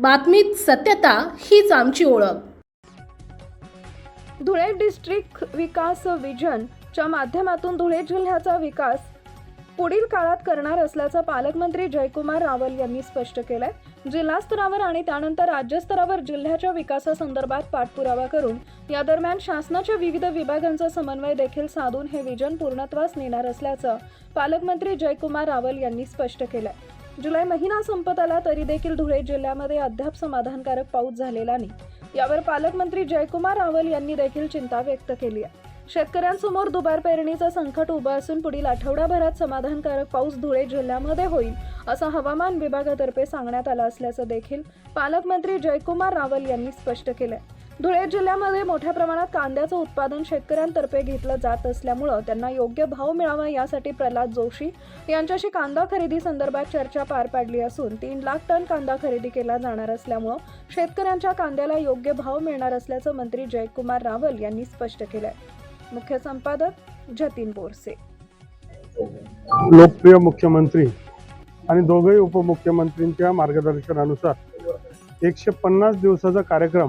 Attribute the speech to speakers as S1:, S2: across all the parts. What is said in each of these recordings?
S1: बातमीत सत्यता हीच आमची ओळख.
S2: धुळे डिस्ट्रिक्ट विकास विजनच्या माध्यमातून धुळे जिल्ह्याचा विकास पुढील काळात करणार असल्याचं पालकमंत्री जयकुमार रावल यांनी स्पष्ट केलंय. जिल्हा स्तरावर आणि त्यानंतर राज्यस्तरावर जिल्ह्याच्या विकासासंदर्भात पाठपुरावा करून या दरम्यान शासनाच्या विविध विभागांचा समन्वय देखील साधून हे विजन पूर्णत्वास नेणार असल्याचं पालकमंत्री जयकुमार रावल यांनी स्पष्ट केलंय. जुलै महिना संपत आला तरी देखील धुळे जिल्ह्यामध्ये अद्याप समाधानकारक पाऊस झालेला नाही. यावर पालकमंत्री जयकुमार रावल यांनी देखील चिंता व्यक्त केली आहे. शेतकऱ्यांसमोर दुबार पेरणीचं संकट उभं असून पुढील आठवडाभरात समाधानकारक पाऊस धुळे जिल्ह्यामध्ये होईल असं हवामान विभागातर्फे सांगण्यात आलं असल्याचं देखील पालकमंत्री जयकुमार रावल यांनी स्पष्ट केलंय. धुळे जिल्ह्यामध्ये मोठ्या प्रमाणात कांद्याचं उत्पादन शेतकऱ्यांतर्फे घेतलं जात असल्यामुळं त्यांना योग्य भाव मिळावा यासाठी प्रल्हाद जोशी यांच्याशी कांदा खरेदी संदर्भात चर्चा पार पाडली असून तीन लाख टन कांदा खरेदी केला जाणार असल्यामुळं शेतकऱ्यांच्या कांद्याला योग्य भाव मिळणार असल्याचं मंत्री जयकुमार रावल यांनी स्पष्ट केलंय. मुख्य संपादक जतीन बोरसे.
S3: लोकप्रिय मुख्यमंत्री आणि दोघंही उपमुख्यमंत्रींच्या मार्गदर्शनानुसार एकशे पन्नास दिवसाचा कार्यक्रम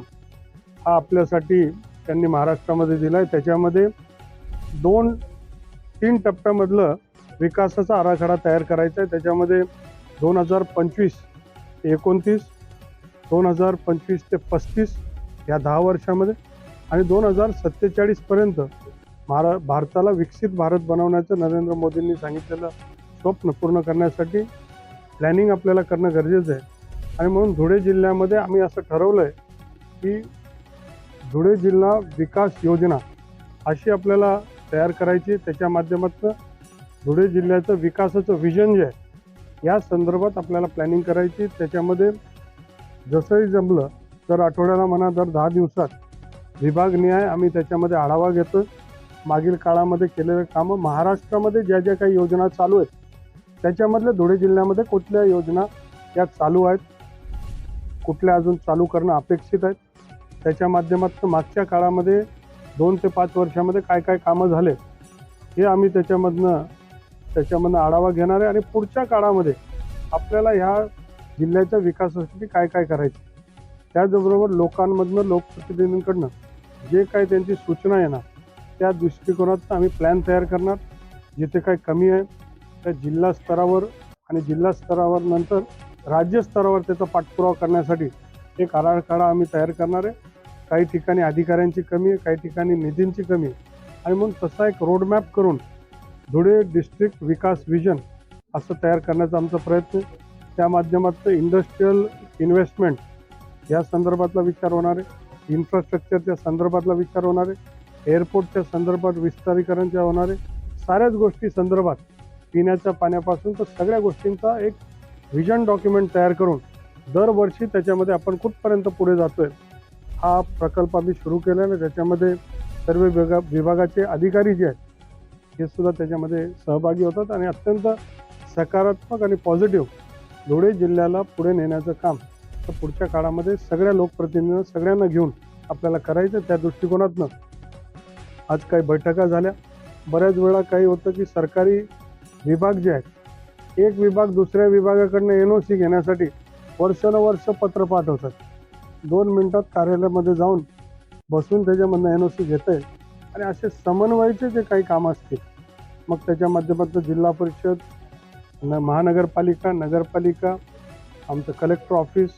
S3: हा आपल्यासाठी त्यांनी महाराष्ट्रामध्ये दिला आहे त्याच्यामध्ये दोन तीन टप्प्यामधलं विकासाचा आराखडा तयार करायचा आहे त्याच्यामध्ये दोन हजार पंचवीस ते एकोणतीस दोन हजार पंचवीस ते पस्तीस या दहा वर्षामध्ये आणि दोन हजार सत्तेचाळीसपर्यंत महारा भारताला विकसित भारत बनवण्याचं नरेंद्र मोदींनी सांगितलेलं स्वप्न पूर्ण करण्यासाठी प्लॅनिंग आपल्याला करणं गरजेचं आहे. आणि म्हणून धुळे जिल्ह्यामध्ये आम्ही असं ठरवलं आहे की धुळे जिल्हा विकास योजना अशी आपल्याला तयार करायची. त्याच्या माध्यमातून धुळे जिल्ह्याचं विकासाचं विजन जे आहे या संदर्भात आपल्याला प्लॅनिंग करायची. त्याच्यामध्ये जसंही जमलं तर आठवड्याला म्हणा दर दहा दिवसात विभागनिहाय आम्ही त्याच्यामध्ये आढावा घेतो मागील काळामध्ये केलेलं कामं महाराष्ट्रामध्ये ज्या ज्या काही योजना चालू आहेत त्याच्यामधल्या धुळे जिल्ह्यामध्ये कुठल्या योजना या चालू आहेत कुठल्या अजून चालू करणं अपेक्षित आहेत त्याच्या माध्यमातून मागच्या काळामध्ये दोन ते पाच वर्षामध्ये काय काय कामं झाले हे आम्ही त्याच्यामधनं त्याच्यामधनं आढावा घेणार आहे. आणि पुढच्या काळामध्ये आपल्याला ह्या जिल्ह्याच्या विकासासाठी काय काय करायचं? त्याचबरोबर लोकांमधनं लोकप्रतिनिधींकडनं जे काही त्यांची सूचना येणार त्या दृष्टिकोनातून आम्ही प्लॅन तयार करणार. जिथे काय कमी आहे त्या जिल्हा स्तरावर आणि जिल्हा स्तरावर नंतर राज्य स्तरावर त्याचा पाठपुरावा करण्यासाठी एक आराखडा आम्ही तयार करणार आहे. काही ठिकाणी अधिकाऱ्यांची कमी आहे काही ठिकाणी निधींची कमी. आहे आणि म्हणून तसा एक रोडमॅप करून धुळे डिस्ट्रिक्ट विकास विजन असं तयार करण्याचा आमचा प्रयत्न. त्या माध्यमातून इंडस्ट्रीयल इन्व्हेस्टमेंट या संदर्भातला विचार होणार आहे. इन्फ्रास्ट्रक्चरच्या संदर्भातला विचार होणार आहे. एअरपोर्टच्या संदर्भात विस्तारीकरणच्या होणार आहे. साऱ्याच गोष्टी संदर्भात पिण्याच्या पाण्यापासून तर सगळ्या गोष्टींचा एक व्हिजन डॉक्युमेंट तयार करून दरवर्षी त्याच्यामध्ये आपण कुठपर्यंत पुढे जातोय हा प्रकल्प आम्ही सुरू केला ना त्याच्यामध्ये सर्व विभागा विभागाचे अधिकारी जे आहेत हे सुद्धा त्याच्यामध्ये सहभागी होतात आणि अत्यंत सकारात्मक आणि पॉझिटिव्ह धुळे जिल्ह्याला पुढे नेण्याचं काम तर पुढच्या काळामध्ये सगळ्या लोकप्रतिनिधींना सगळ्यांना घेऊन आपल्याला करायचं त्या दृष्टिकोनातनं. आज काही बैठका झाल्या. बऱ्याच वेळा काही होतं की सरकारी विभाग जे आहेत एक विभाग दुसऱ्या विभागाकडनं एन ओ सी घेण्यासाठी वर्षानुवर्ष पत्र पाठवतात. दोन मिनटात कार्यालयामध्ये जाऊन बसून त्याच्यामधनं एन ओ सी घेतं आहे आणि असे समन्वयाचे जे काही कामं असतील मग त्याच्या माध्यमातून जिल्हा परिषद न महानगरपालिका नगरपालिका आमचं कलेक्टर ऑफिस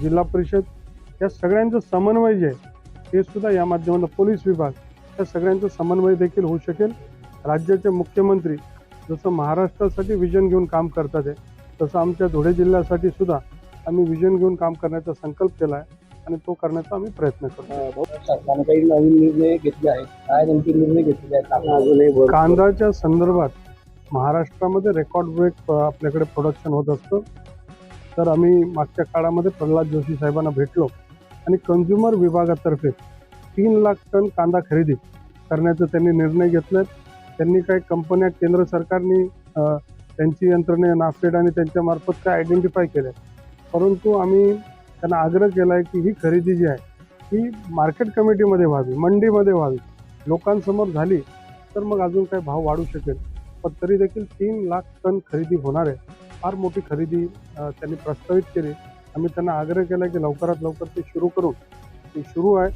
S3: जिल्हा परिषद या सगळ्यांचं समन्वय जे आहे ते सुद्धा या माध्यमातून पोलीस विभाग या सगळ्यांचं समन्वय देखील होऊ शकेल. राज्याचे मुख्यमंत्री जसं महाराष्ट्रासाठी विजन घेऊन काम करतात आहे तसं आमच्या धुळे जिल्ह्यासाठी सुद्धा आम्ही विजन घेऊन काम करण्याचा संकल्प केला आहे आणि तो करण्याचा आम्ही प्रयत्न करतो.
S4: काही नवीन निर्णय घेतले आहेत? काय नेमके निर्णय घेतलेले आहेत?
S3: कांद्याच्या संदर्भात महाराष्ट्रामध्ये रेकॉर्ड ब्रेक आपल्याकडे प्रोडक्शन होत असतं. तर आम्ही मागच्या काळामध्ये प्रल्हाद जोशी साहेबांना भेटलो आणि कन्झ्युमर विभागातर्फे तीन लाख टन कांदा खरेदी करण्याचा त्यांनी निर्णय घेतला. त्यांनी काही कंपन्या केंद्र सरकारने त्यांची यंत्रणे नाफेड आणि त्यांच्या मार्फत काय आयडेंटिफाय केल्या? परंतु आम्ही त्यांना आग्रह केला आहे की ही खरेदी जी आहे ही मार्केट कमिटीमध्ये व्हावी मंडीमध्ये व्हावी. लोकांसमोर झाली तर मग अजून काही भाव वाढू शकेल. पण तरी देखील तीन लाख टन खरेदी होणार आहे. फार मोठी खरेदी त्यांनी प्रस्तावित केली. आम्ही त्यांना आग्रह केला की लवकरात लवकर ते सुरू करून ते सुरू आहे.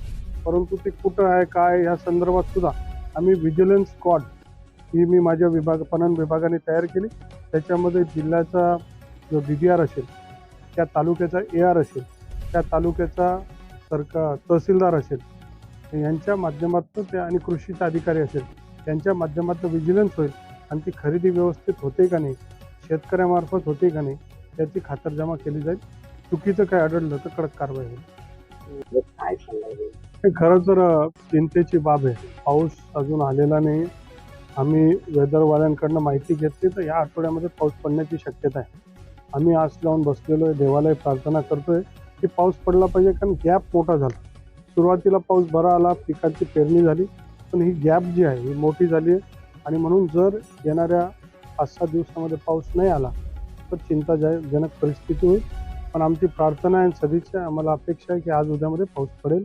S3: परंतु ते कुठं आहे काय या संदर्भात सुद्धा आम्ही व्हिजिलन्स स्क्वॉड ही मी माझ्या विभाग पणन विभागाने तयार केली. त्याच्यामध्ये जिल्ह्याचा जो डी डी आर असेल त्या तालुक्याचा ए आर असेल त्या तालुक्याचा सरकार तहसीलदार असेल यांच्या माध्यमातून त्या आणि कृषीचा अधिकारी असेल त्यांच्या माध्यमातून विजिलन्स होईल आणि ती खरेदी व्यवस्थित होते का नाही शेतकऱ्यामार्फत होते का नाही याची खातरजमा केली जाईल. चुकीचं काय आढळलं तर कडक कारवाई होईल. खरं तर चिंतेची बाब आहे. पाऊस अजून आलेला नाही. आम्ही वेदरवाल्यांकडनं माहिती घेतली तर या आठवड्यामध्ये पाऊस पडण्याची शक्यता आहे. आम्ही आस लावून बसलेलो आहे देवालाही प्रार्थना करतोय की पाऊस पडला पाहिजे कारण गॅप मोठा झाला. सुरुवातीला पाऊस बरा आला पिकाची पेरणी झाली पण ही गॅप जी आहे ही मोठी झाली आहे. आणि म्हणून जर येणाऱ्या पाच सात दिवसामध्ये पाऊस नाही आला तर चिंताजनक परिस्थिती होईल. पण आमची प्रार्थना आहे आणि सदिच्छा आम्हाला अपेक्षा आहे की आज उद्यामध्ये पाऊस पडेल.